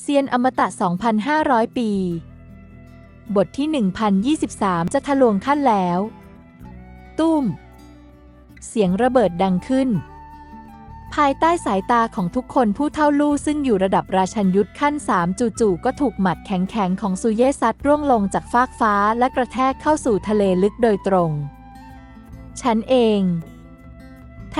เซียนอมตะ 2,500 ปี บทที่ 1023 จะทะลวงขั้นแล้ว ตุ้ม เสียงระเบิดดังขึ้น ภายใต้สายตาของทุกคนผู้เท่าลู่ซึ่งอยู่ระดับราชันยุทธขั้นสามจู่ๆก็ถูกหมัดแข็งๆ ของซูเยซัดร่วงลงจากฟากฟ้าและกระแทกเข้าสู่ทะเลลึกโดยตรง ฉันเอง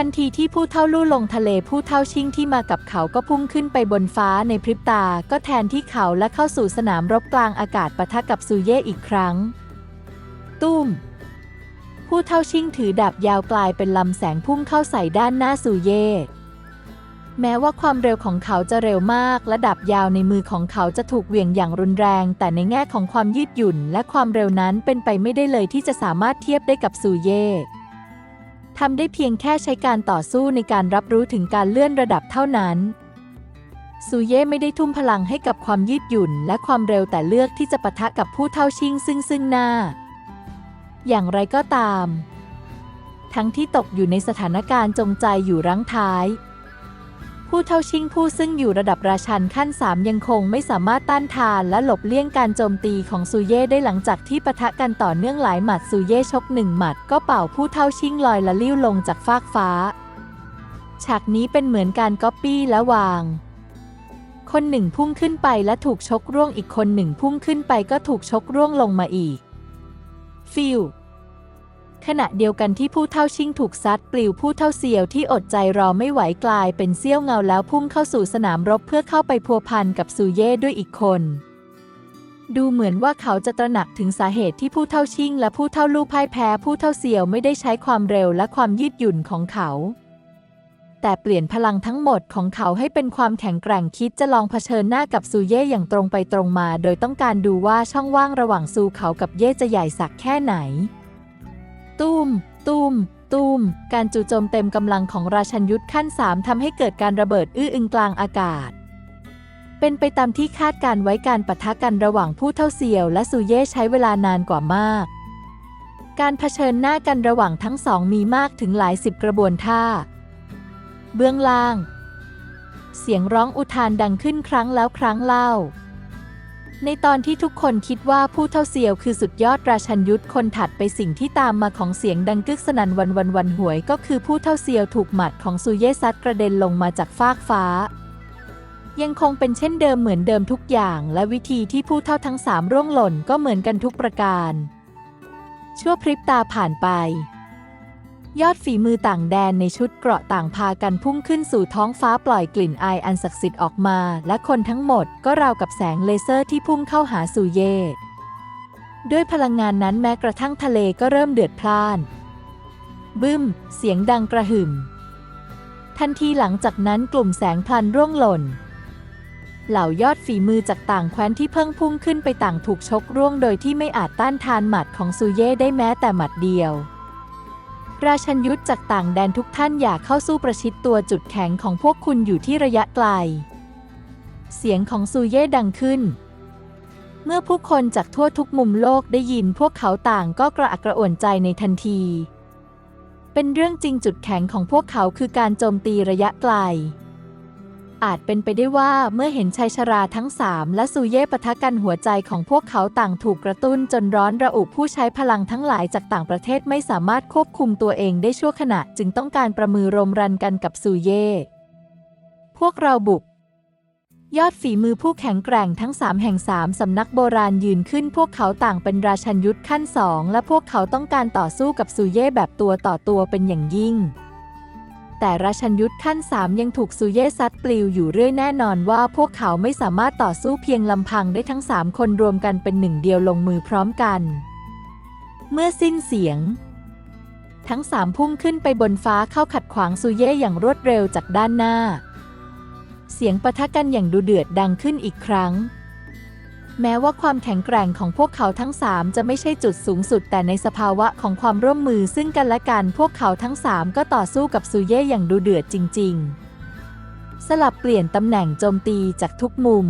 ทันทีที่ผู้เท่าลู่ลงทะเลผู้เท่าชิงที่มากับเขาก็พุ่งขึ้นไปบนฟ้าในพริบตา ก็แทนที่เขาและเข้าสู่สนามรบกลางอากาศปะทะกับซูเย่อีกครั้ง ตุ้ม ผู้เท่าชิงถือดาบยาวกลายเป็นลำแสงพุ่งเข้าใส่ด้านหน้าซูเย่แม้ว่าความเร็วของเขาจะเร็วมาก และดาบยาวในมือของเขาจะถูกเหวี่ยงอย่างรุนแรง แต่ในแง่ของความยืดหยุ่น และความเร็วนั้นเป็นไปไม่ได้เลยที่จะสามารถเทียบได้กับซูเย่ ทำได้เพียงแค่ใช้การต่อสู้ในการรับรู้ถึงการเลื่อนระดับเท่านั้นซูเย่ไม่ได้ทุ่มพลังให้กับความยืดหยุ่นและความเร็วแต่เลือกที่จะปะทะกับผู้เท่าชิงซึ่งซึ่งหน้า อย่างไรก็ตาม ทั้งที่ตกอยู่ในสถานการณ์จงใจอยู่รั้งท้าย ผู้เท่าชิงผู้ซึ่งอยู่ระดับราชันขั้นสามยังคงไม่สามารถต้านทานและหลบเลี่ยงการโจมตีของซูเย่ได้หลังจากที่ปะทะกันต่อเนื่องหลายหมัดซูเย่ชกหนึ่งหมัดก็เป่าผู้เท่าชิงลอยละลิ้วลงจากฟากฟ้า ฉากนี้เป็นเหมือนการก๊อปปี้และวาง คนหนึ่งพุ่งขึ้นไปและถูกชกร่วงอีกคนหนึ่งพุ่งขึ้นไปก็ถูกชกร่วงลงมาอีกฟิล ขณะเดียวกันที่ผู้เท่าชิงถูกซัดปลิวผู้เท่าเซียวที่อดใจรอไม่ไหวกลายเป็นเสี้ยวเงาแล้วพุ่งเข้าสู่สนามรบเพื่อเข้าไปพัวพันกับซูเย่ด้วยอีกคน ดูเหมือนว่าเขาจะตระหนักถึงสาเหตุที่ผู้เท่าชิงและผู้เท่าลู่พ่ายแพ้ผู้เท่าเซียวไม่ได้ใช้ความเร็วและความยืดหยุ่นของเขา แต่เปลี่ยนพลังทั้งหมดของเขาให้เป็นความแข็งแกร่งคิดจะลองเผชิญหน้ากับซูเย่อย่างตรงไปตรงมา โดยต้องการดูว่าช่องว่างระหว่างซูเขากับเย่จะใหญ่สักแค่ไหน ตุ้ม ตุ้ม ตุ้ม การจู่โจมเต็มกำลังของราชันยุทธขั้นสามทำให้เกิดการระเบิดอื้ออึงกลางอากาศ เป็นไปตามที่คาดการไว้การปะทะกันระหว่างผู้เท่าเซียวและซูเย่ใช้เวลานานกว่ามาก การเผชิญหน้ากันระหว่างทั้งสองมีมากถึงหลายสิบกระบวนท่า เบื้องล่าง เสียงร้องอุทานดังขึ้นครั้งแล้วครั้งเล่า ในตอนที่ทุกคนคิดว่าผู้เท่าเซียวคือสุดยอดราชันยุทธคนถัดไปสิ่งที่ตามมาของเสียงดังกึกสนั่นวันวันวันหวย ก็คือผู้เท่าเซียวถูกหมัดของซูเย่ซัดกระเด็นลงมาจากฟากฟ้า ยังคงเป็นเช่นเดิมเหมือนเดิมทุกอย่างและวิธีที่ผู้เท่าทั้งสามร่วงหล่นก็เหมือนกันทุกประการ ชั่วพริบตาผ่านไป ยอดฝีมือต่างแดนในชุดเกราะต่างพากันพุ่งขึ้นสู่ท้องฟ้าปล่อยกลิ่นอายอันศักดิ์สิทธิ์ออกมา และคนทั้งหมดก็ราวกับแสงเลเซอร์ที่พุ่งเข้าหาซูเย่ด้วยพลังงานนั้นแม้กระทั่งทะเลก็เริ่มเดือดพล่าน บึ้ม เสียงดังกระหึ่ม ทันทีหลังจากนั้นกลุ่มแสงพลันร่วงหล่น เหล่ายอดฝีมือจากต่างแคว้นที่เพิ่งพุ่งขึ้นไปต่างถูกชกร่วงโดยที่ไม่อาจต้านทานหมัดของซูเย่ได้แม้แต่หมัดเดียว ราชันยุทธจากต่างแดนทุกท่านอยากเข้าสู้ประชิดตัวจุดแข็งของพวกคุณอยู่ที่ระยะไกล เสียงของซูเย่ดังขึ้น เมื่อผู้คนจากทั่วทุกมุมโลกได้ยินพวกเขาต่างก็กระอักกระอ่วนใจในทันที เป็นเรื่องจริงจุดแข็งของพวกเขาคือการโจมตีระยะไกล อาจเป็นไปได้ว่าเมื่อเห็นชายชราทั้งสามและซูเย่ปะทะกันหัวใจของพวกเขาต่างถูกกระตุ้นจนร้อนระอุผู้ใช้พลังทั้งหลายจากต่างประเทศไม่สามารถควบคุมตัวเองได้ชั่วขณะจึงต้องการประมือรมรันกันกับซูเย่พวกเราบุก ยอดฝีมือผู้แข็งแกร่งทั้งสามแห่งสามสำนักโบราณยืนขึ้น พวกเขาต่างเป็นราชันยุทธขั้นสองและพวกเขาต้องการต่อสู้กับซูเย่แบบตัวต่อตัวเป็นอย่างยิ่ง แต่ราชันยุทธขั้นสามยังถูกซูเย่ซัดปลิวอยู่เรื่อยแน่นอนว่าพวกเขาไม่สามารถต่อสู้เพียงลำพังได้ทั้งสามคนรวมกันเป็นหนึ่งเดียวลงมือพร้อมกัน เมื่อสิ้นเสียง ทั้งสามพุ่งขึ้นไปบนฟ้าเข้าขัดขวางซูเย่อย่างรวดเร็วจากด้านหน้า เสียงปะทะกันอย่างดุเดือดดังขึ้นอีกครั้ง แม้ว่าความแข็งแกร่งของพวกเขาทั้งสามจะไม่ใช่จุดสูงสุด แต่ในสภาวะของความร่วมมือซึ่งกันและกัน พวกเขาทั้งสามก็ต่อสู้กับซูเย่อย่างดุเดือดจริง ๆ สลับเปลี่ยนตำแหน่งโจมตีจากทุกมุม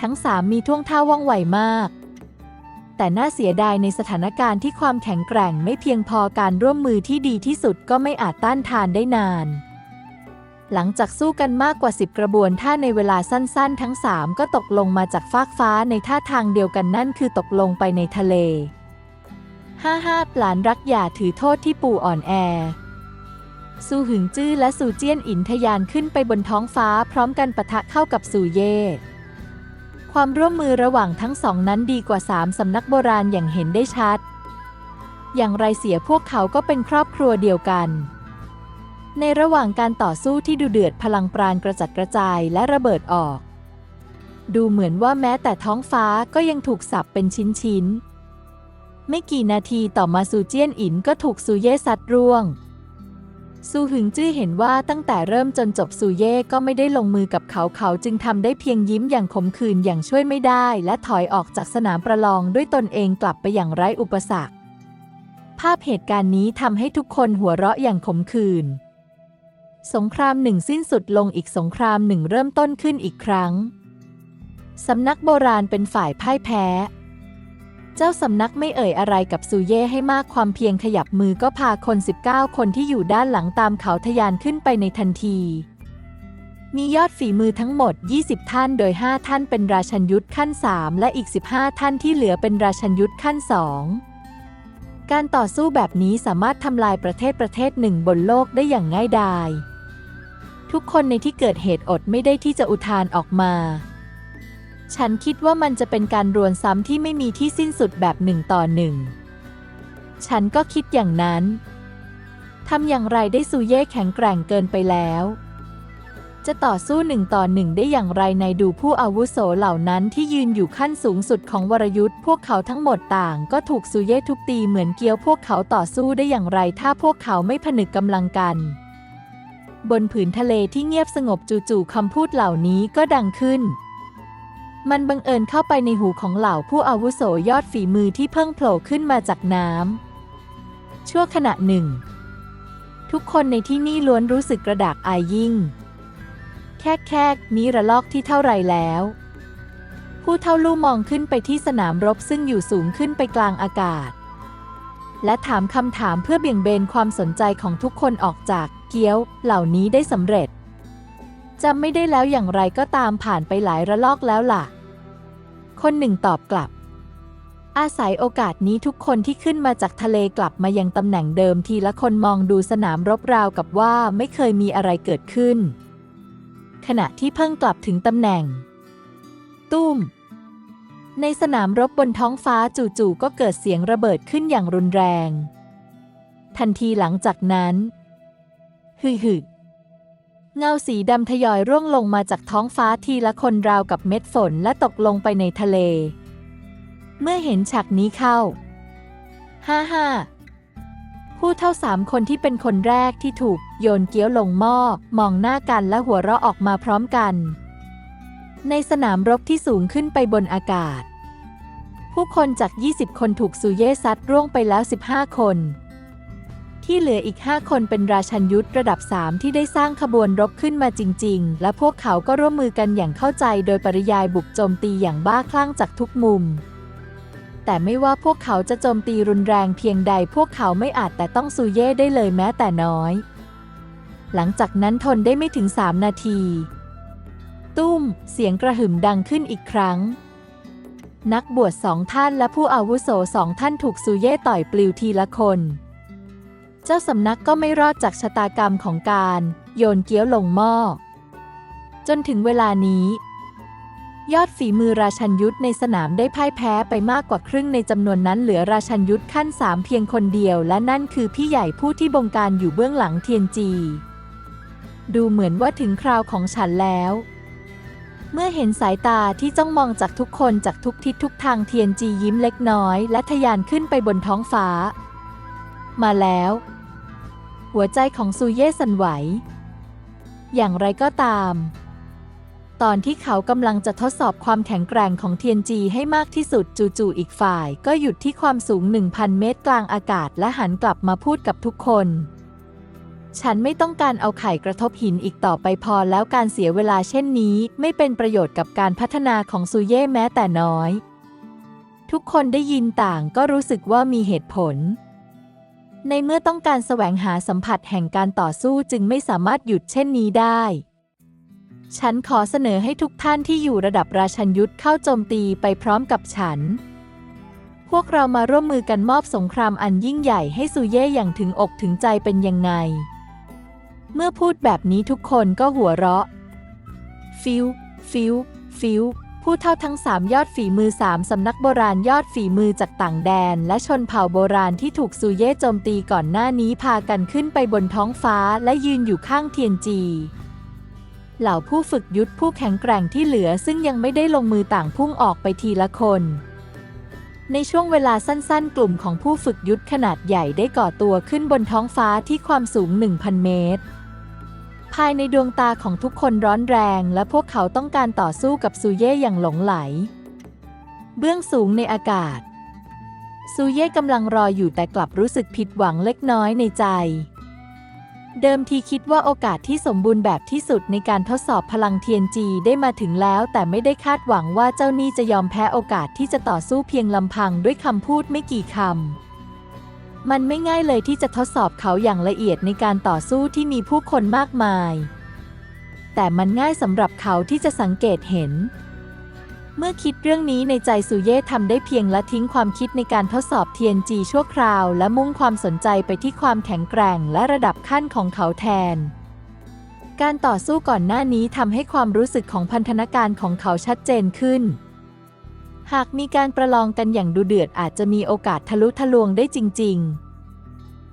ทั้งสามมีท่วงท่าว่องไวมาก แต่น่าเสียดายในสถานการณ์ที่ความแข็งแกร่งไม่เพียงพอการร่วมมือที่ดีที่สุดก็ไม่อาจต้านทานได้นาน หลังจากสู้กันมากกว่า 10 กระบวนท่าในเวลาสั้นๆ ทั้ง 3 ก็ตกลงมาจากฟากฟ้าในท่าทางเดียวกันนั่นคือตกลงไปในทะเลห้าห้าหลานรักอย่าถือโทษที่ปู่อ่อนแอซูหึงจื้อและซูเจี้ยนอินทะยานขึ้นไปบนท้องฟ้าพร้อมกันปะทะเข้ากับซูเย่ความร่วมมือระหว่างทั้งสองนั้นดีกว่าสามสำนักโบราณอย่างเห็นได้ชัด อย่างไรเสียพวกเขาก็เป็นครอบครัวเดียวกัน ในระหว่างการต่อสู้ที่ดูเดือดพลังปราณกระจัดกระจายและระเบิดออก ดูเหมือนว่าแม้แต่ท้องฟ้าก็ยังถูกสับเป็นชิ้นๆ ไม่กี่นาทีต่อมาซูเจียนอินก็ถูกซูเย่ซัดร่วง ซูหึงจื้อเห็นว่าตั้งแต่เริ่มจนจบซูเย่ก็ไม่ได้ลงมือกับเขาเขาจึงทำได้เพียงยิ้มอย่างขมขื่นอย่างช่วยไม่ได้ และถอยออกจากสนามประลองด้วยตนเองกลับไปอย่างไร้อุปสรรค ภาพเหตุการณ์นี้ทำให้ทุกคนหัวเราะอย่างขมขื่น สงครามหนึ่งสิ้นสุดลงอีกสงครามหนึ่งเริ่มต้นขึ้นอีกครั้ง สำนักโบราณเป็นฝ่ายพ่ายแพ้ เจ้าสำนักไม่เอ่ยอะไรกับซูเย่ให้มากความเพียงขยับมือก็พาคน 19 คนที่อยู่ด้านหลังตามเขาทะยานขึ้นไปในทันที มียอดฝีมือทั้งหมด 20 ท่านโดย 5 ท่านเป็นราชันยุทธขั้น 3 และอีก 15 ท่านที่เหลือเป็นราชันยุทธขั้น2การต่อสู้แบบนี้สามารถทำลายประเทศประเทศหนึ่งบนโลกได้อย่างง่ายดาย ทุกคนในที่เกิดเหตุอดไม่ได้ที่จะอุทานออกมา ฉันคิดว่ามันจะเป็นการรวนซ้ำที่ไม่มีที่สิ้นสุดแบบหนึ่งต่อหนึ่ง ฉันก็คิดอย่างนั้น ทำอย่างไรได้ซูเย่แข็งแกร่งเกินไปแล้ว จะต่อสู้หนึ่งต่อหนึ่งได้อย่างไรในดูผู้อาวุโสเหล่านั้นที่ยืนอยู่ขั้นสูงสุดของวรยุทธ์พวกเขาทั้งหมดต่างก็ถูกซูเย่ทุบตีเหมือนเกี้ยวพวกเขาต่อสู้ได้อย่างไรถ้าพวกเขาไม่ผนึกกำลังกัน บนผืนทะเลที่เงียบสงบจู่ๆคำพูดเหล่านี้ก็ดังขึ้น มันบังเอิญเข้าไปในหูของเหล่าผู้อาวุโสยอดฝีมือที่เพิ่งโผล่ขึ้นมาจากน้ำชั่วขณะหนึ่ง ทุกคนในที่นี่ล้วนรู้สึกกระดากอายยิ่ง แค่แค่นี้ระลอกที่เท่าไรแล้ว ผู้เท่าลู่มองขึ้นไปที่สนามรบซึ่งอยู่สูงขึ้นไปกลางอากาศและถามคำถามเพื่อเบี่ยงเบนความสนใจของทุกคนออกจาก เกี้ยวเหล่านี้ได้สำเร็จจำไม่ได้แล้วอย่างไรก็ตามผ่านไปหลายระลอกแล้วล่ะ คนหนึ่งตอบกลับ อาศัยโอกาสนี้ทุกคนที่ขึ้นมาจากทะเลกลับมายังตำแหน่งเดิมทีละคนมองดูสนามรบราวกับว่าไม่เคยมีอะไรเกิดขึ้น ขณะที่เพิ่งกลับถึงตำแหน่ง ตุ้ม ในสนามรบบนท้องฟ้าจู่ๆก็เกิดเสียงระเบิดขึ้นอย่างรุนแรง ทันทีหลังจากนั้น ฮึฮึเงาสีดำทยอยร่วงลงมาจากท้องฟ้าทีละคนราวกับเม็ดฝนและตกลงไปในทะเล เมื่อเห็นฉากนี้เข้า ฮ่าฮ่าผู้เท่าสามคนที่เป็นคนแรกที่ถูกโยนเกี้ยวลงหม้อมองหน้ากันและหัวเราะออกมาพร้อมกัน ในสนามรบที่สูงขึ้นไปบนอากาศ ผู้คนจาก 20 คนถูกซูเย่ซัดร่วงไปแล้ว 15 คน ที่เหลืออีก 5 คนเป็นราชันยุทธระดับ 3 ที่ได้สร้างขบวนรบขึ้นมาจริง ๆ และพวกเขาก็ร่วมมือกันอย่างเข้าใจโดยปริยายบุกโจมตีอย่างบ้าคลั่งจากทุกมุม แต่ไม่ว่าพวกเขาจะโจมตีรุนแรงเพียงใด พวกเขาไม่อาจแต่ต้องซูเย่ได้เลยแม้แต่น้อย หลังจากนั้นทนได้ไม่ถึง 3 นาที ตุ้ม เสียงกระหึ่มดังขึ้นอีกครั้งนักบวชสองท่านและผู้อาวุโสสองท่านถูกซูเย่ต่อยปลิวทีละคน เจ้าสำนักก็ไม่รอดจากชะตากรรมของการโยนเกี้ยวลงหม้อ จนถึงเวลานี้ ยอดฝีมือราชันยุทธในสนามได้พ่ายแพ้ไปมากกว่าครึ่งในจำนวนนั้นเหลือราชันยุทธขั้นสามเพียงคนเดียว และนั่นคือพี่ใหญ่ผู้ที่บงการอยู่เบื้องหลังเทียนจี ดูเหมือนว่าถึงคราวของฉันแล้ว เมื่อเห็นสายตาที่จ้องมองจากทุกคนจากทุกทิศทุกทางเทียนจียิ้มเล็กน้อย และทะยานขึ้นไปบนท้องฟ้า มาแล้ว หัวใจของซูเย่สั่นไหว อย่างไรก็ตาม ตอนที่เขากำลังจะทดสอบความแข็งแกร่งของเทียนจีให้มากที่สุดจู่ๆอีกฝ่าย ก็หยุดที่ความสูง 1,000 เมตรกลางอากาศและหันกลับมาพูดกับทุกคน ฉันไม่ต้องการเอาไข่กระทบหินอีกต่อไปพอแล้วการเสียเวลาเช่นนี้ ไม่เป็นประโยชน์กับการพัฒนาของซูเย่แม้แต่น้อยทุกคนได้ยินต่างก็รู้สึกว่ามีเหตุผล ในเมื่อต้องการแสวงหาสัมผัสแห่งการต่อสู้จึงไม่สามารถหยุดเช่นนี้ได้ ฉันขอเสนอให้ทุกท่านที่อยู่ระดับราชันยุทธเข้าโจมตีไปพร้อมกับฉัน พวกเรามาร่วมมือกันมอบสงครามอันยิ่งใหญ่ให้ซูเย่อย่างถึงอกถึงใจเป็นยังไง เมื่อพูดแบบนี้ทุกคนก็หัวเราะ ฟิว ฟิว ฟิว ผู้เท่าทั้งสามยอดฝีมือสามสำนักโบราณยอดฝีมือจากต่างแดน และชนเผ่าโบราณที่ถูกซูเย่โจมตีก่อนหน้านี้พากันขึ้นไปบนท้องฟ้าและยืนอยู่ข้างเทียนจี เหล่าผู้ฝึกยุทธผู้แข็งแกร่งที่เหลือซึ่งยังไม่ได้ลงมือต่างพุ่งออกไปทีละคน ในช่วงเวลาสั้นๆ กลุ่มของผู้ฝึกยุทธขนาดใหญ่ได้ก่อตัวขึ้นบนท้องฟ้าที่ความสูง 1,000 เมตร ภายในดวงตาของทุกคนร้อนแรง และพวกเขาต้องการต่อสู้กับซูเย่อย่างหลงไหล เบื้องสูงในอากาศ ซูเย่กำลังรออยู่แต่กลับรู้สึกผิดหวังเล็กน้อยในใจ เดิมทีคิดว่าโอกาสที่สมบูรณ์แบบที่สุดในการทดสอบพลังเทียนจีได้มาถึงแล้ว แต่ไม่ได้คาดหวังว่าเจ้านี่จะยอมแพ้โอกาสที่จะต่อสู้เพียงลำพังด้วยคำพูดไม่กี่คำ มันไม่ง่ายเลยที่จะทดสอบเขาอย่างละเอียดในการต่อสู้ที่มีผู้คนมากมาย แต่มันง่ายสำหรับเขาที่จะสังเกตเห็น เมื่อคิดเรื่องนี้ในใจสุเย่ทำได้เพียงละทิ้งความคิดในการทดสอบเทียนจีชั่วคราว และมุ่งความสนใจไปที่ความแข็งแกร่งและระดับขั้นของเขาแทน การต่อสู้ก่อนหน้านี้ทำให้ความรู้สึกของพันธนาการของเขาชัดเจนขึ้น หากมีการประลองกันอย่างดูเดือดอาจจะมีโอกาสทะลุทะลวงได้จริง ๆ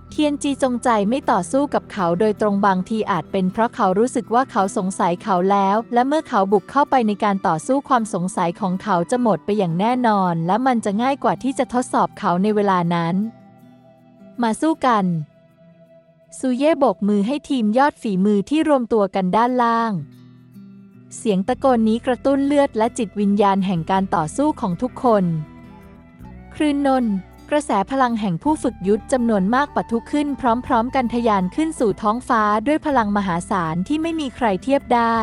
เทียนจีจงใจไม่ต่อสู้กับเขาโดยตรงบางทีอาจเป็นเพราะเขารู้สึกว่าเขาสงสัยเขาแล้ว และเมื่อเขาบุกเข้าไปในการต่อสู้ความสงสัยของเขาจะหมดไปอย่างแน่นอน และมันจะง่ายกว่าที่จะทดสอบเขาในเวลานั้น มาสู้กันซูเย่โบกมือให้ทีมยอดฝีมือที่รวมตัวกันด้านล่าง เสียงตะโกนนี้กระตุ้นเลือดและจิตวิญญาณแห่งการต่อสู้ของทุกคน คลื่นนนกระแสพลังแห่งผู้ฝึกยุทธจำนวนมากปะทุขึ้นพร้อม ๆ กันทะยานขึ้นสู่ท้องฟ้าด้วยพลังมหาศาลที่ไม่มีใครเทียบได้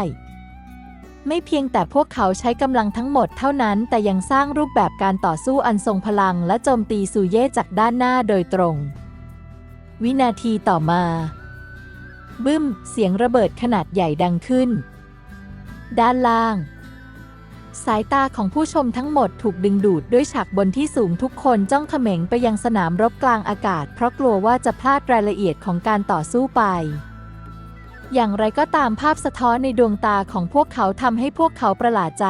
ไม่เพียงแต่พวกเขาใช้กำลังทั้งหมดเท่านั้น แต่ยังสร้างรูปแบบการต่อสู้อันทรงพลังและโจมตีซูเย่จากด้านหน้าโดยตรง วินาทีต่อมา บึ้ม เสียงระเบิดขนาดใหญ่ดังขึ้น ด้านล่าง สายตาของผู้ชมทั้งหมดถูกดึงดูดด้วยฉากบนที่สูงทุกคนจ้องเขม็งไปยังสนามรบกลางอากาศ เพราะกลัวว่าจะพลาดรายละเอียดของการต่อสู้ไป อย่างไรก็ตามภาพสะท้อนในดวงตาของพวกเขาทำให้พวกเขาประหลาดใจ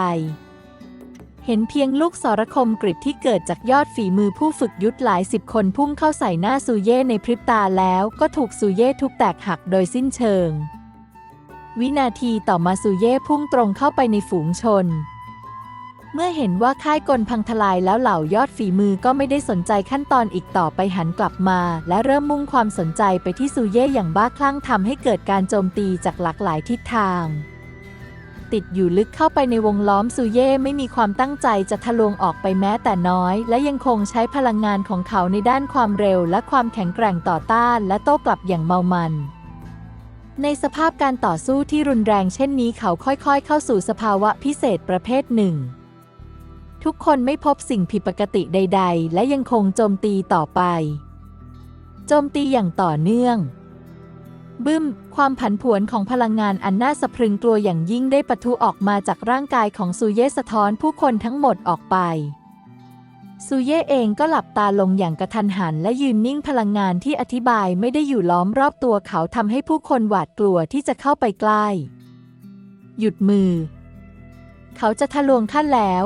เห็นเพียงลูกสรคมกริดที่เกิดจากยอดฝีมือผู้ฝึกยุทธหลายสิบคนพุ่งเข้าใส่หน้าซูเย่ในพริบตาแล้วก็ถูกซูเย่ทุบแตกหักโดยสิ้นเชิง วินาทีต่อมาซูเย่พุ่งตรงเข้าไปในฝูงชน เมื่อเห็นว่าค่ายกลพังทลายแล้วเหล่ายอดฝีมือก็ไม่ได้สนใจขั้นตอนอีกต่อไปหันกลับมา และเริ่มมุ่งความสนใจไปที่ซูเย่อย่างบ้าคลั่งทำให้เกิดการโจมตีจากหลากหลายทิศทาง ติดอยู่ลึกเข้าไปในวงล้อมซูเย่ไม่มีความตั้งใจจะทะลวงออกไปแม้แต่น้อย และยังคงใช้พลังงานของเขาในด้านความเร็ว และความแข็งแกร่งต่อต้าน และโต้กลับอย่างเมามัน ในสภาพการต่อสู้ที่รุนแรงเช่นนี้เขาค่อยๆ เข้าสู่สภาวะพิเศษประเภทหนึ่ง ทุกคนไม่พบสิ่งผิดปกติใด ๆ และยังคงโจมตีต่อไป โจมตีอย่างต่อเนื่อง บึ้ม ความผันผวนของพลังงานอันน่าสะพรึงกลัวอย่างยิ่งได้ปะทุออกมาจากร่างกายของซูเยสะท้อนผู้คนทั้งหมดออกไป ซูเย่เองก็หลับตาลงอย่างกระทันหัน และยืนนิ่งพลังงานที่อธิบายไม่ได้อยู่ล้อมรอบตัวเขาทำให้ผู้คนหวาดกลัวที่จะเข้าไปใกล้ หยุดมือ เขาจะทะลวงท่านแล้ว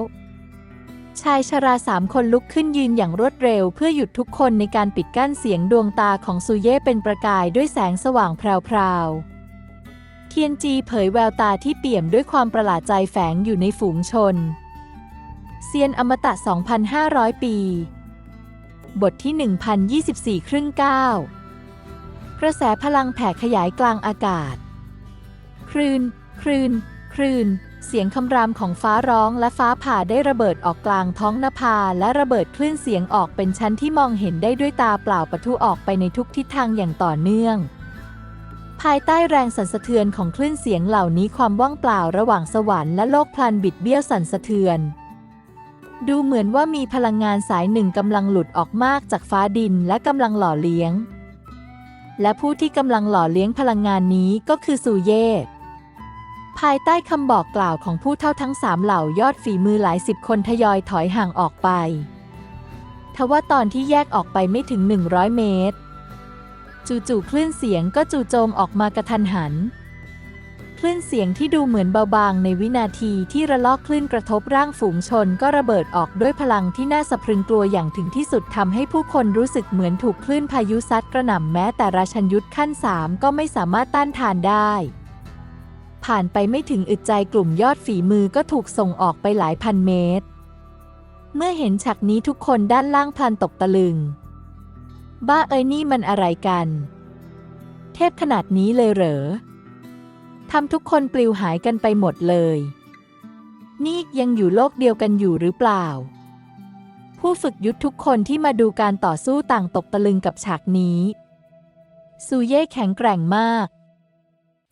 ชายชราสามคนลุกขึ้นยืนอย่างรวดเร็ว เพื่อหยุดทุกคนในการปิดกั้นเสียงดวงตาของซูเย่เป็นประกายด้วยแสงสว่างแพรวๆเทียนจีเผยแววตาที่เปี่ยมด้วยความประหลาดใจแฝงอยู่ในฝูงชน เซียนอมตะ 2,500 ปี บทที่ 1024 ครึ่งก้ากระแสพลังแผ่ขยายกลางอากาศ คลื่น คลื่น คลื่น เสียงคำรามของฟ้าร้องและฟ้าผ่าได้ระเบิดออกกลางท้องนภาและระเบิดคลื่นเสียงออกเป็นชั้นที่มองเห็นได้ด้วยตาเปล่าปะทุออกไปในทุกทิศทางอย่างต่อเนื่องภายใต้แรงสั่นสะเทือนของคลื่นเสียงเหล่านี้ความว่างเปล่าระหว่างสวรรค์และโลกพลันบิดเบี้ยวสั่นสะเทือน ดูเหมือนว่ามีพลังงานสายหนึ่งกำลังหลุดออกมากจากฟ้าดินและกำลังหล่อเลี้ยง และผู้ที่กำลังหล่อเลี้ยงพลังงานนี้ก็คือซูเย่ภายใต้คำบอกกล่าวของผู้เท่าทั้งสามเหล่ายอดฝีมือหลายสิบคนทยอยถอยห่างออกไป ทว่าตอนที่แยกออกไปไม่ถึง 100 เมตร จู่ๆคลื่นเสียงก็จู่โจมออกมากระทันหัน คลื่นเสียงที่ดูเหมือนเบาบางในวินาทีที่ระลอกคลื่นกระทบร่างฝูงชนก็ระเบิดออกด้วยพลังที่น่าสะพรึงกลัวอย่างถึงที่สุดทำให้ผู้คนรู้สึกเหมือนถูกคลื่นพายุซัดกระหน่ำแม้แต่ราชันยุทธขั้นสามก็ไม่สามารถต้านทานได้ ผ่านไปไม่ถึงอึดใจกลุ่มยอดฝีมือก็ถูกส่งออกไปหลายพันเมตร เมื่อเห็นฉากนี้ทุกคนด้านล่างพลันตกตะลึง บ้าเอ้ยนี่มันอะไรกัน เทพขนาดนี้เลยเหรอ ทำทุกคนปลิวหายกันไปหมดเลย นี่ยังอยู่โลกเดียวกันอยู่หรือเปล่า ผู้ฝึกยุทธทุกคนที่มาดูการต่อสู้ต่างตกตะลึงกับฉากนี้ ซูเย่แข็งแกร่งมาก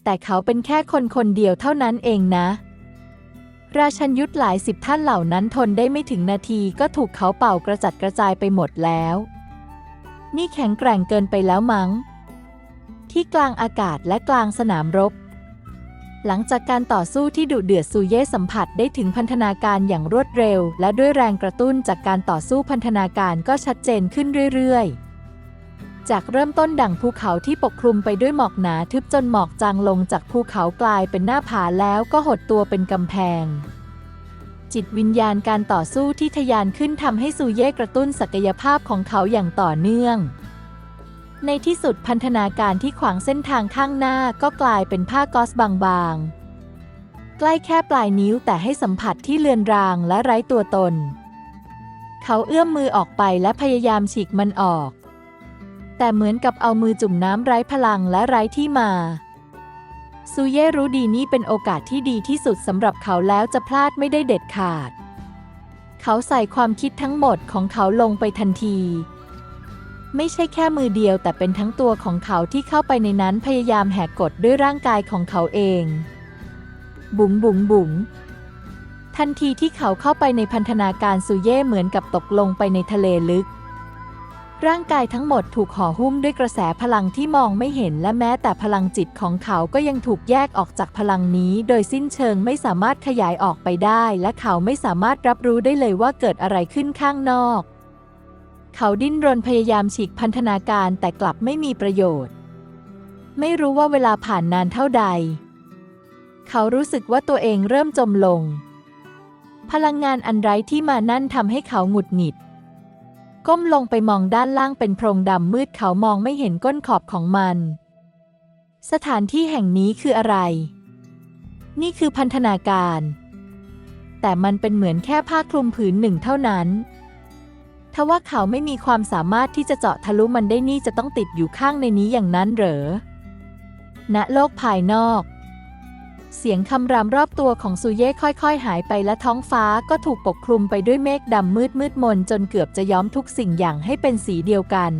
แต่เขาเป็นแค่คนคนเดียวเท่านั้นเองนะ ราชันยุทธหลายสิบท่านเหล่านั้นทนได้ไม่ถึงนาทีก็ถูกเขาเป่ากระจัดกระจายไปหมดแล้ว นี่แข็งแกร่งเกินไปแล้วมั้งที่กลางอากาศและกลางสนามรบ หลังจากการต่อสู้ที่ดุเดือดซูเย่สัมผัสได้ถึงพันธนาการอย่างรวดเร็ว และด้วยแรงกระตุ้นจากการต่อสู้พันธนาการก็ชัดเจนขึ้นเรื่อยๆ จากเริ่มต้นดั่งภูเขาที่ปกคลุมไปด้วยหมอกหนาทึบจนหมอกจางลงจากภูเขากลายเป็นหน้าผาแล้วก็หดตัวเป็นกำแพงจิตวิญญาณการต่อสู้ที่ทะยานขึ้นทำให้ซูเย่กระตุ้นศักยภาพของเขาอย่างต่อเนื่อง ในที่สุดพันธนาการที่ขวางเส้นทางข้างหน้าก็กลายเป็นผ้าก๊อซบางๆ ใกล้แค่ปลายนิ้วแต่ให้สัมผัสที่เลือนรางและไร้ตัวตน เขาเอื้อมมือออกไปและพยายามฉีกมันออก แต่เหมือนกับเอามือจุ่มน้ำไร้พลังและไร้ที่มา ซูเย่รู้ดีนี่เป็นโอกาสที่ดีที่สุดสำหรับเขาแล้วจะพลาดไม่ได้เด็ดขาด เขาใส่ความคิดทั้งหมดของเขาลงไปทันที ไม่ใช่แค่มือเดียวแต่เป็นทั้งตัวของเขาที่เข้าไปในนั้นพยายามแหกกฎด้วยร่างกายของเขาเอง บุ๋งบุ๋งบุ๋งทันทีที่เขาเข้าไปในพันธนาการซูเย่เหมือนกับตกลงไปในทะเลลึก ร่างกายทั้งหมดถูกห่อหุ้มด้วยกระแสพลังที่มองไม่เห็นและแม้แต่พลังจิตของเขาก็ยังถูกแยกออกจากพลังนี้ โดยสิ้นเชิงไม่สามารถขยายออกไปได้ และเขาไม่สามารถรับรู้ได้เลยว่าเกิดอะไรขึ้นข้างนอก เขาดิ้นรนพยายามฉีกพันธนาการแต่กลับไม่มีประโยชน์ ไม่รู้ว่าเวลาผ่านนานเท่าใด เขารู้สึกว่าตัวเองเริ่มจมลง พลังงานอันไร้ที่มานั่นทำให้เขาหงุดหงิด ก้มลงไปมองด้านล่างเป็นโพรงดำมืดเขามองไม่เห็นก้นขอบของมัน สถานที่แห่งนี้คืออะไร นี่คือพันธนาการ แต่มันเป็นเหมือนแค่ผ้าคลุมผืนหนึ่งเท่านั้น ทว่าเขาไม่มีความสามารถที่จะเจาะทะลุมันได้นี่จะต้องติดอยู่ข้างในนี้อย่างนั้นเหรอ ณ โลกภายนอก เสียงคำรามรอบตัวของซูเย่ค่อยๆ หายไปและท้องฟ้าก็ถูกปกคลุมไปด้วยเมฆดำมืดมืดมนจนเกือบจะย้อมทุกสิ่งอย่างให้เป็นสีเดียวกัน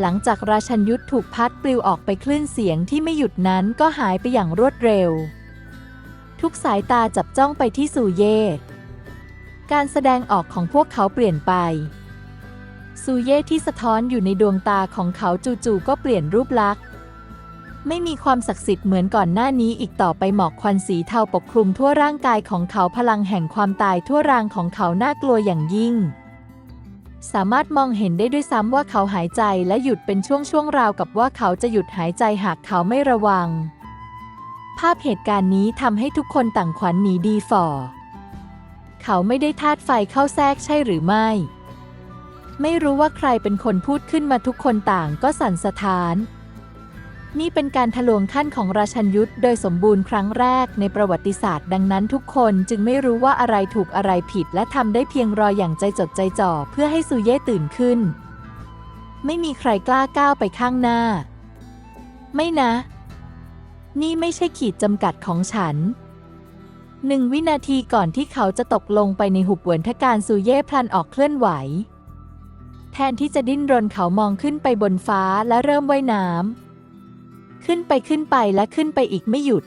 หลังจากราชันยุทธถูกพัดปลิวออกไปคลื่นเสียงที่ไม่หยุดนั้นก็หายไปอย่างรวดเร็ว ทุกสายตาจับจ้องไปที่ซูเย่ การแสดงออกของพวกเขาเปลี่ยนไปซูเย่ที่สะท้อนอยู่ในดวงตาของเขาจู่ๆก็เปลี่ยนรูปลักษณ์ไม่มีความศักดิ์สิทธิ์เหมือนก่อนหน้านี้อีกต่อไปหมอกควันสีเทาปกคลุมทั่วร่างกายของเขาพลังแห่งความตายทั่วรางของเขาน่ากลัวอย่างยิ่ง สามารถมองเห็นได้ด้วยซ้ำว่าเขาหายใจและหยุดเป็นช่วงๆราวกับว่าเขาจะหยุดหายใจหากเขาไม่ระวัง ภาพเหตุการณ์นี้ทำให้ทุกคนต่างขวัญหนีดีฝ่อ เขาไม่ได้ธาตุไฟเข้าแทรกใช่หรือไม่ ไม่รู้ว่าใครเป็นคนพูดขึ้นมาทุกคนต่างก็สั่นสะท้าน นี่เป็นการทะลวงขั้นของราชันยุทธโดยสมบูรณ์ครั้งแรกในประวัติศาสตร์ ดังนั้นทุกคนจึงไม่รู้ว่าอะไรถูกอะไรผิด และทำได้เพียงรออย่างใจจดใจจ่อเพื่อให้ซูเย่ตื่นขึ้น ไม่มีใครกล้าก้าวไปข้างหน้า ไม่นะ นี่ไม่ใช่ขีดจำกัดของฉัน หนึ่งวินาทีก่อนที่เขาจะตกลงไปในหุบเหวินทการซูเย่พลันออกเคลื่อนไหว แทนที่จะดิ้นรนเขามองขึ้นไปบนฟ้าและเริ่มว่ายน้ำขึ้นไปขึ้นไปและขึ้นไปอีกไม่หยุด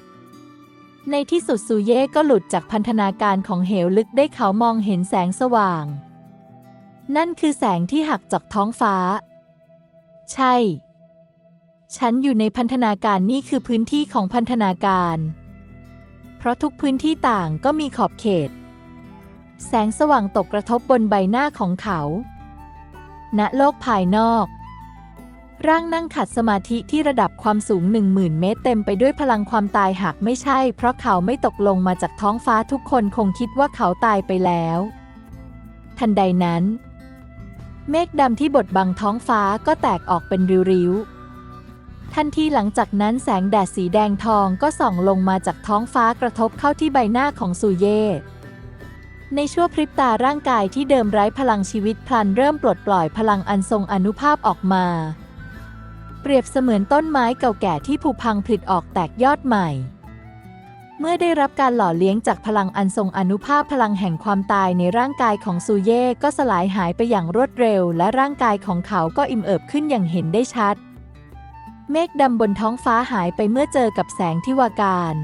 ในที่สุดซูเย่ก็หลุดจากพันธนาการของเหวลึกได้เขามองเห็นแสงสว่าง นั่นคือแสงที่หักจากท้องฟ้า ใช่ ฉันอยู่ในพันธนาการนี่คือพื้นที่ของพันธนาการ ราะทุกพื้นที่ต่างก็มีขอบเขต แสงสว่างตกกระทบบนใบหน้าของเขา ณโลกภายนอก ร่างนั่งขัดสมาธิที่ระดับความสูง 10,000 เมตรเต็มไปด้วยพลังความตายหากไม่ใช่ เพราะเขาไม่ตกลงมาจากท้องฟ้าทุกคนคงคิดว่าเขาตายไปแล้ว ทันใดนั้น เมฆดำที่บดบังท้องฟ้าก็แตกออกเป็นริ้วๆ ทันทีหลังจากนั้นแสงแดดสีแดงทองก็ส่องลงมาจากท้องฟ้ากระทบเข้าที่ใบหน้าของซูเย่ในชั่วพริบตาร่างกายที่เดิมไร้พลังชีวิตพลันเริ่มปลดปล่อยพลังอันทรงอนุภาพออกมา เปรียบเสมือนต้นไม้เก่าแก่ที่ผุพังผลิออกแตกยอดใหม่ เมื่อได้รับการหล่อเลี้ยงจากพลังอันทรงอนุภาพพลังแห่งความตายในร่างกายของซูเย่ก็สลายหายไปอย่างรวดเร็ว และร่างกายของเขาก็อิ่มเอิบขึ้นอย่างเห็นได้ชัด เมฆดำบนท้องฟ้าหายไปเมื่อเจอกับแสงที่วาการ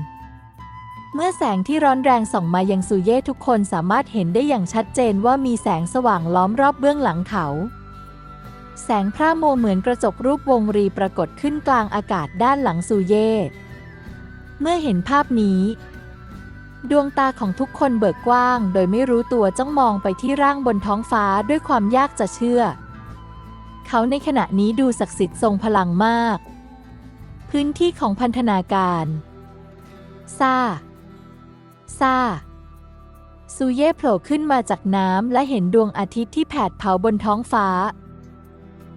เมื่อแสงที่ร้อนแรงส่องมายังซูเย่ทุกคนสามารถเห็นได้อย่างชัดเจนว่ามีแสงสว่างล้อมรอบเบื้องหลังเขา แสงพร่าโมเหมือนกระจกรูปวงรีปรากฏขึ้นกลางอากาศด้านหลังซูเย่เมื่อเห็นภาพนี้ ดวงตาของทุกคนเบิกกว้าง โดยไม่รู้ตัวจ้องมองไปที่ร่างบนท้องฟ้าด้วยความยากจะเชื่อ เขาในขณะนี้ดูศักดิ์สิทธิ์ทรงพลังมาก พื้นที่ของพันธนาการซาซาซูเย่โผล่ขึ้นมาจากน้ำและเห็นดวงอาทิตย์ที่แผดเผาบนท้องฟ้า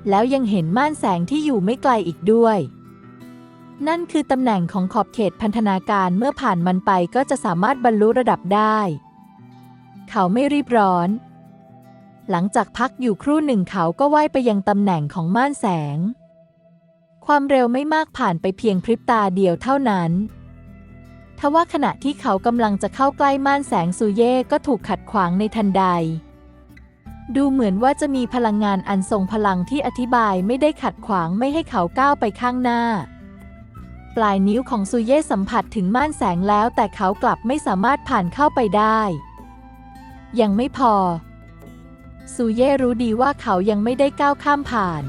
แล้วยังเห็นม่านแสงที่อยู่ไม่ไกลอีกด้วย นั่นคือตำแหน่งของขอบเขตพันธนาการเมื่อผ่านมันไปก็จะสามารถบรรลุระดับได้ เขาไม่รีบร้อน หลังจากพักอยู่ครู่หนึ่งเขาก็ว่ายไปยังตำแหน่งของม่านแสง ความเร็วไม่มากผ่านไปเพียงพริบตาเดียวเท่านั้น ทว่าขณะที่เขากำลังจะเข้าใกล้ม่านแสงซูเย่ก็ถูกขัดขวางในทันใด ดูเหมือนว่าจะมีพลังงานอันทรงพลังที่อธิบายไม่ได้ขัดขวางไม่ให้เขาก้าวไปข้างหน้า ปลายนิ้วของซูเย่สัมผัสถึงม่านแสงแล้วแต่เขากลับไม่สามารถผ่านเข้าไปได้ ยังไม่พอซูเย่รู้ดีว่าเขายังไม่ได้ก้าวข้ามผ่าน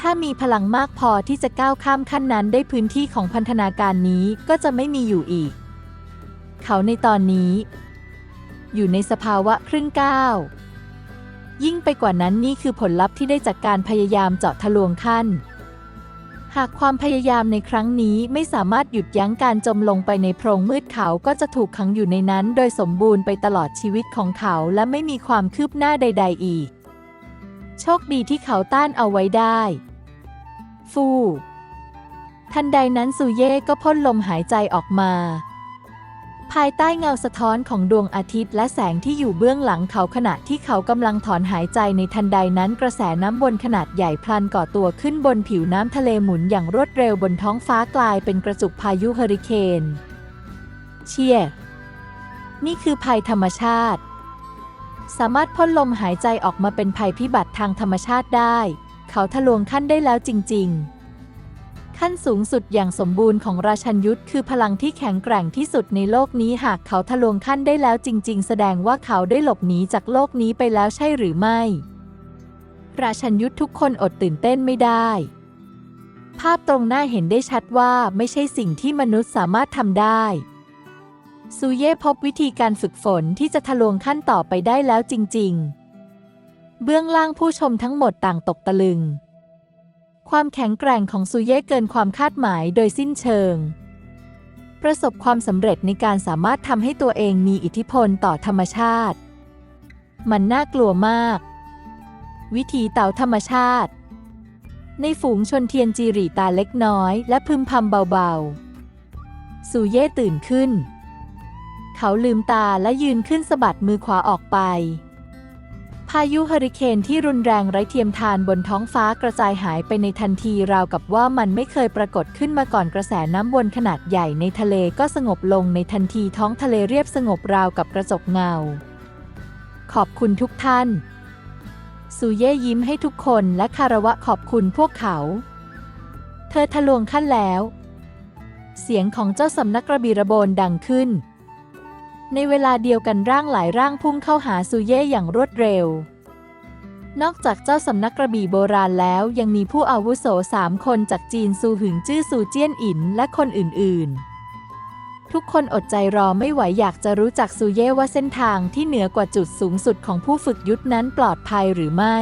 ถ้ามีพลังมากพอที่จะก้าวข้ามขั้นนั้นได้พื้นที่ของพันธนาการนี้ก็จะไม่มีอยู่อีก เขาในตอนนี้ อยู่ในสภาวะครึ่งก้าวยิ่งไปกว่านั้นนี่คือผลลัพธ์ที่ได้จากการพยายามเจาะทะลวงขั้น หากความพยายามในครั้งนี้ไม่สามารถหยุดยั้งการจมลงไปในโพรงมืดเขาก็จะถูกขังอยู่ในนั้น โดยสมบูรณ์ไปตลอดชีวิตของเขาและไม่มีความคืบหน้าใด ๆ อีก โชคดีที่เขาต้านเอาไว้ได้ ฟู ทันใดนั้นซูเย่ก็พ่นลมหายใจออกมา ภายใต้เงาสะท้อนของดวงอาทิตย์และแสงที่อยู่เบื้องหลังเขาขณะที่เขากำลังถอนหายใจในทันใดนั้นกระแสน้ำบนขนาดใหญ่พลันก่อตัวขึ้นบนผิวน้ำทะเลหมุนอย่างรวดเร็วบนท้องฟ้ากลายเป็นกระจุกพายุเฮอริเคนเชียนี่คือภัยธรรมชาติ สามารถพ่นลมหายใจออกมาเป็นภัยพิบัติทางธรรมชาติได้ เขาทะลวงขั้นได้แล้วจริง ๆ ขั้นสูงสุดอย่างสมบูรณ์ของราชันยุทธคือพลังที่แข็งแกร่งที่สุดในโลกนี้หากเขาทะลวงขั้นได้แล้วจริง ๆ แสดงว่าเขาได้หลบหนีจากโลกนี้ไปแล้วใช่หรือไม่ ราชันยุทธทุกคนอดตื่นเต้นไม่ได้ ภาพตรงหน้าเห็นได้ชัดว่าไม่ใช่สิ่งที่มนุษย์สามารถทำได้ซูเย่พบวิธีการฝึกฝนที่จะทะลวงขั้นต่อไปได้แล้วจริง ๆ เบื้องล่างผู้ชมทั้งหมดต่างตกตะลึง ความแข็งแกร่งของซูเย่เกินความคาดหมายโดยสิ้นเชิง ประสบความสำเร็จในการสามารถทำให้ตัวเองมีอิทธิพลต่อธรรมชาติ มันน่ากลัวมาก วิธีเต่าธรรมชาติ ในฝูงชนเทียนจีรีตาเล็กน้อย และพึมพำเบาๆ ซูเย่ตื่นขึ้น เขาลืมตาและยืนขึ้นสะบัดมือขวาออกไปายุเฮอริเคนที่รุนแรงไร้เทียมทานบนท้องฟ้ากระจายหายไปในทันทีราวกับว่ามันไม่เคยปรากฏขึ้นมาก่อนกระแสน้ำวนขนาดใหญ่ในทะเลก็สงบลงในทันทีท้องทะเลเรียบสงบราวกับกระจกเงา ขอบคุณทุกท่านซูเย่ยิ้มให้ทุกคนและคารวะขอบคุณพวกเขา เธอทะลวงขั้นแล้ว เสียงของเจ้าสำนักกระบีระโบนดังขึ้น ในเวลาเดียวกันร่างหลายร่างพุ่งเข้าหาซูเย่อย่างรวดเร็ว นอกจากเจ้าสำนักกระบี่โบราณแล้วยังมีผู้อาวุโสสามคนจากจีนซูหึงจื้อซูเจี้ยนอินและคนอื่น ๆ ทุกคนอดใจรอไม่ไหวอยากจะรู้จักซูเย่ว่าเส้นทางที่เหนือกว่าจุดสูงสุดของผู้ฝึกยุทธนั้นปลอดภัยหรือไม่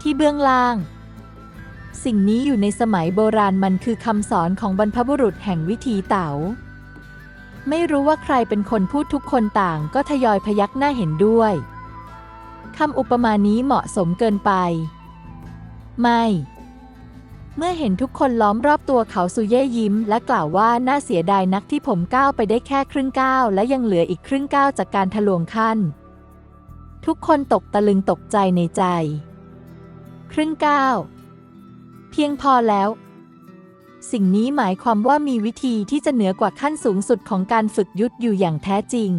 ที่เบื้องล่างสิ่งนี้อยู่ในสมัยโบราณมันคือคำสอนของบรรพบุรุษแห่งวิถีเต๋า ไม่รู้ว่าใครเป็นคนพูดทุกคนต่างก็ทยอยพยักหน้าเห็นด้วยคำอุปมานี้เหมาะสมเกินไป ไม่ เมื่อเห็นทุกคนล้อมรอบตัวเขาซูเย่ยิ้ม และกล่าวว่าน่าเสียดายนักที่ผมก้าวไปได้แค่ครึ่งก้าวและยังเหลืออีกครึ่งก้าวจากการทะลวงขั้น ทุกคนตกตะลึงตกใจในใจ ครึ่งก้าวเพียงพอแล้ว สิ่งนี้หมายความว่ามีวิธีที่จะเหนือกว่าขั้นสูงสุดของการฝึกยุทธอยู่อย่างแท้จริง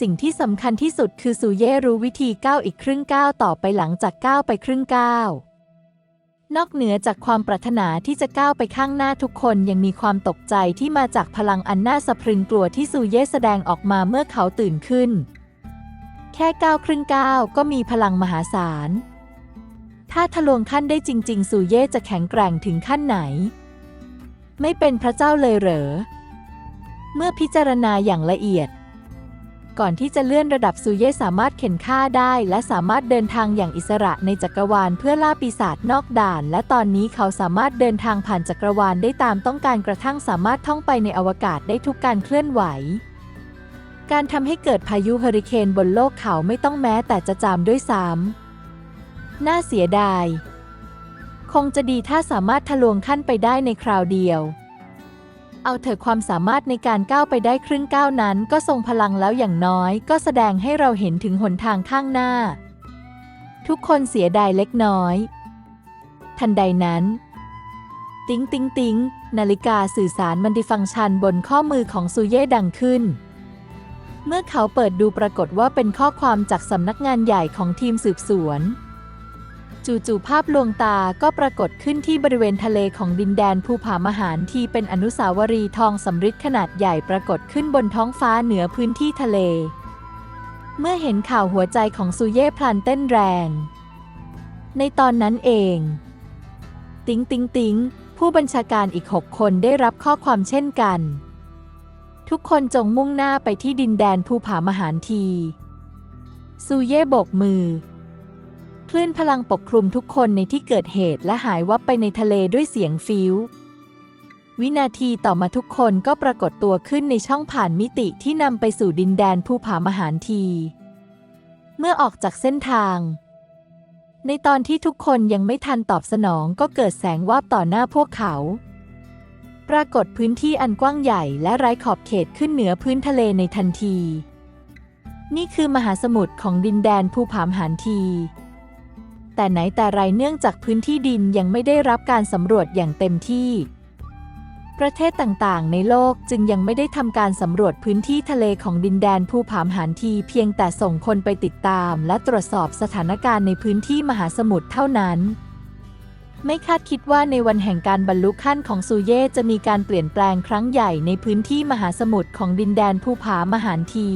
สิ่งที่สำคัญที่สุดคือซูเย่รู้วิธีก้าวอีกครึ่งก้าวต่อไปหลังจากก้าวไปครึ่งก้าวนอกเหนือจากความปรารถนาที่จะก้าวไปข้างหน้าทุกคนยังมีความตกใจที่มาจากพลังอันน่าสะพรึงกลัวที่ซูเย่แสดงออกมาเมื่อเขาตื่นขึ้น แค่ก้าวครึ่งก้าวก็มีพลังมหาศาล ถ้าทะลวงขั้นได้จริงๆซูเย่จะแข็งแกร่งถึงขั้นไหน ไม่เป็นพระเจ้าเลยเหรอ เมื่อพิจารณาอย่างละเอียด ก่อนที่จะเลื่อนระดับซูเย่สามารถเข็นฆ่าได้ และสามารถเดินทางอย่างอิสระในจักรวาลเพื่อล่าปีศาจนอกด่าน และตอนนี้เขาสามารถเดินทางผ่านจักรวาลได้ตามต้องการกระทั่งสามารถท่องไปในอวกาศได้ทุกการเคลื่อนไหวการทำให้เกิดพายุเฮอริเคนบนโลกเขาไม่ต้องแม้แต่จะจามด้วยซ้ำ น่าเสียดาย คงจะดีถ้าสามารถทะลวงขั้นไปได้ในคราวเดียว เอาเถอะความสามารถในการก้าวไปได้ครึ่งก้าวนั้น ก็ทรงพลังแล้วอย่างน้อย ก็แสดงให้เราเห็นถึงหนทางข้างหน้า ทุกคนเสียดายเล็กน้อย ทันใดนั้น ติ๊งติ๊งติ๊งนาฬิกาสื่อสารมันดิฟังชันบนข้อมือของซูเย่ดังขึ้นเมื่อเขาเปิดดูปรากฏว่าเป็นข้อความจากสำนักงานใหญ่ของทีมสืบสวน จู่ๆภาพลวงตาก็ปรากฏขึ้นที่บริเวณทะเลของดินแดนภูผามหารที่เป็นอนุสาวรีย์ทองสำริดขนาดใหญ่ปรากฏขึ้นบนท้องฟ้าเหนือพื้นที่ทะเล เมื่อเห็นข่าวหัวใจของซูเย่พลันเต้นแรง ในตอนนั้นเอง ติงติงติงผู้บัญชาการอีกหกคนได้รับข้อความเช่นกัน ทุกคนจงมุ่งหน้าไปที่ดินแดนภูผามหารทีซูเย่โบกมือ คลื่นพลังปกคลุมทุกคนในที่เกิดเหตุและหายวับไปในทะเลด้วยเสียงฟิววินาทีต่อมาทุกคนก็ปรากฏตัวขึ้นในช่องผ่านมิติที่นำไปสู่ดินแดนภูผามหารที เมื่อออกจากเส้นทาง ในตอนที่ทุกคนยังไม่ทันตอบสนองก็เกิดแสงวาบต่อหน้าพวกเขา ปรากฏพื้นที่อันกว้างใหญ่และไร้ขอบเขตขึ้นเหนือพื้นทะเลในทันที นี่คือมหาสมุทรของดินแดนภูผามหารที แต่ไหนแต่ไรเนื่องจากพื้นที่ดินยังไม่ได้รับการสำรวจอย่างเต็มที่ ประเทศต่างๆ ในโลกจึงยังไม่ได้ทำการสำรวจพื้นที่ทะเลของดินแดนภูผามหารที เพียงแต่ส่งคนไปติดตาม และตรวจสอบสถานการณ์ในพื้นที่มหาสมุทรเท่านั้นไม่คาดคิดว่าในวันแห่งการบรรลุขั้นของซูเย่จะมีการเปลี่ยนแปลงครั้งใหญ่ในพื้นที่มหาสมุทรของดินแดนภูผามหารที